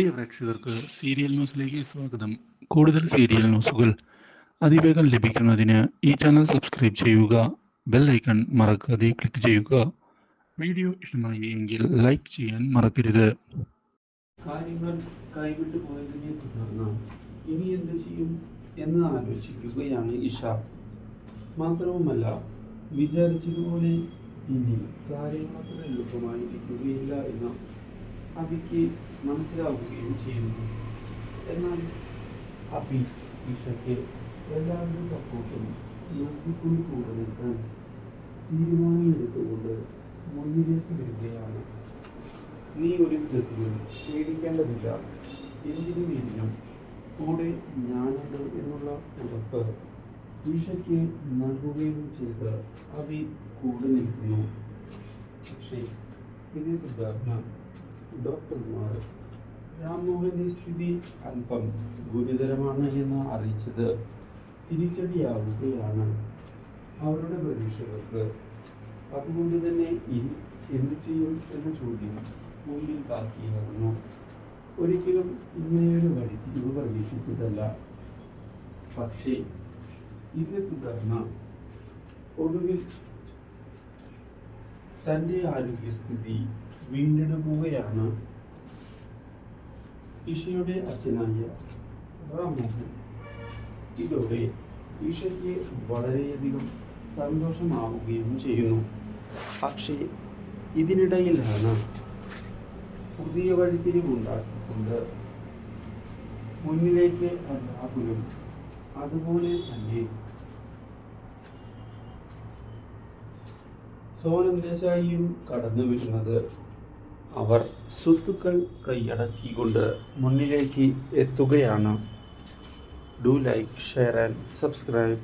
പ്രിയ പ്രേക്ഷകർക്ക് സീരിയൽ ന്യൂസിലേക്ക് സ്വാഗതം. കൂടുതൽ സീരിയൽ ന്യൂസുകൾ അതിവേഗം ലഭിക്കുന്നതിന് ഈ ചാനൽ സബ്സ്ക്രൈബ് ചെയ്യുക ബെൽ ഐക്കൺ മറക്കാതെ ക്ലിക്ക് ചെയ്യുക. വീഡിയോ ഇഷ്ടമായി എങ്കിൽ ലൈക്ക് ചെയ്യാൻ മറക്കരുത്. കാര്യങ്ങൾ കൈവിട്ടു പോയതിനെ തുടർന്ന് ഇനി എന്ത് ചെയ്യും എന്ന് ആലോചിക്കുകയാണ് ഇഷ. മാത്രവുമല്ല വിചാരിച്ചതുപോലെ ഇനി കാര്യങ്ങൾ അത്ര എളുപ്പമായിരിക്കുകയില്ല എന്ന് അബിക്ക് മനസ്സിലാവുകയും ചെയ്യുന്നു. എന്നാൽ അബി ഇഷയ്ക്ക് എല്ലാവരുടെ സപ്പോർട്ടും നൽകിക്കൊണ്ട് കൂടെ നിൽക്കാൻ തീരുമാനമെടുത്തുകൊണ്ട് മുന്നിലേക്ക് വരികയാണ്. നീ ഒരു വിധത്തിലും പേടിക്കേണ്ടതില്ല. എന്തിനു വേണ്ടിയും കൂടെ ഞാനുണ്ട് എന്നുള്ള ഉറപ്പ് ഈഷയ്ക്ക് നൽകുകയും ചെയ്ത് അവി കൂടെ നിൽക്കുന്നു. പക്ഷേ ഇതേ തുടർന്ന് ഡോക്ടർമാർ രാംമോഹന്റെ സ്ഥിതി അല്പം ഗുരുതരമാണ് എന്ന് അറിയിച്ചത് തിരിച്ചടിയാവുകയാണ് അവരുടെ പ്രതീക്ഷകൾക്ക് അതുകൊണ്ട് തന്നെ ഇനി എന്ത് ചെയ്യും എന്ന ചോദ്യം മുന്നിൽ ബാക്കിയാകുന്നു. ഒരിക്കലും ഇങ്ങനെയൊരു വഴി തിരിവ് പ്രതീക്ഷിച്ചതല്ല. പക്ഷേ ഇതേ തുടർന്ന് ഒടുവിൽ തന്റെ ആരോഗ്യസ്ഥിതി വീണ്ടെടുക്കുകയാണ് ഈശയുടെ അച്ഛനായ റാംമോഹൻ. ഇതോടെ ഈശയ്ക്ക് വളരെയധികം സന്തോഷമാവുകയും ചെയ്യുന്നു. പക്ഷേ ഇതിനിടയിലാണ് പുതിയ വഴിത്തിരിവുണ്ടാക്കിക്കൊണ്ട് മുന്നിലേക്ക് രാഹുലും അതുപോലെ തന്നെ സോനം ദേശായിയും കടന്നു വരുന്നത് അവർ സ്വത്തുക്കൾ കൈയടക്കിക്കൊണ്ട് മുന്നിലേക്ക് എത്തുകയാണ്. Do like share and subscribe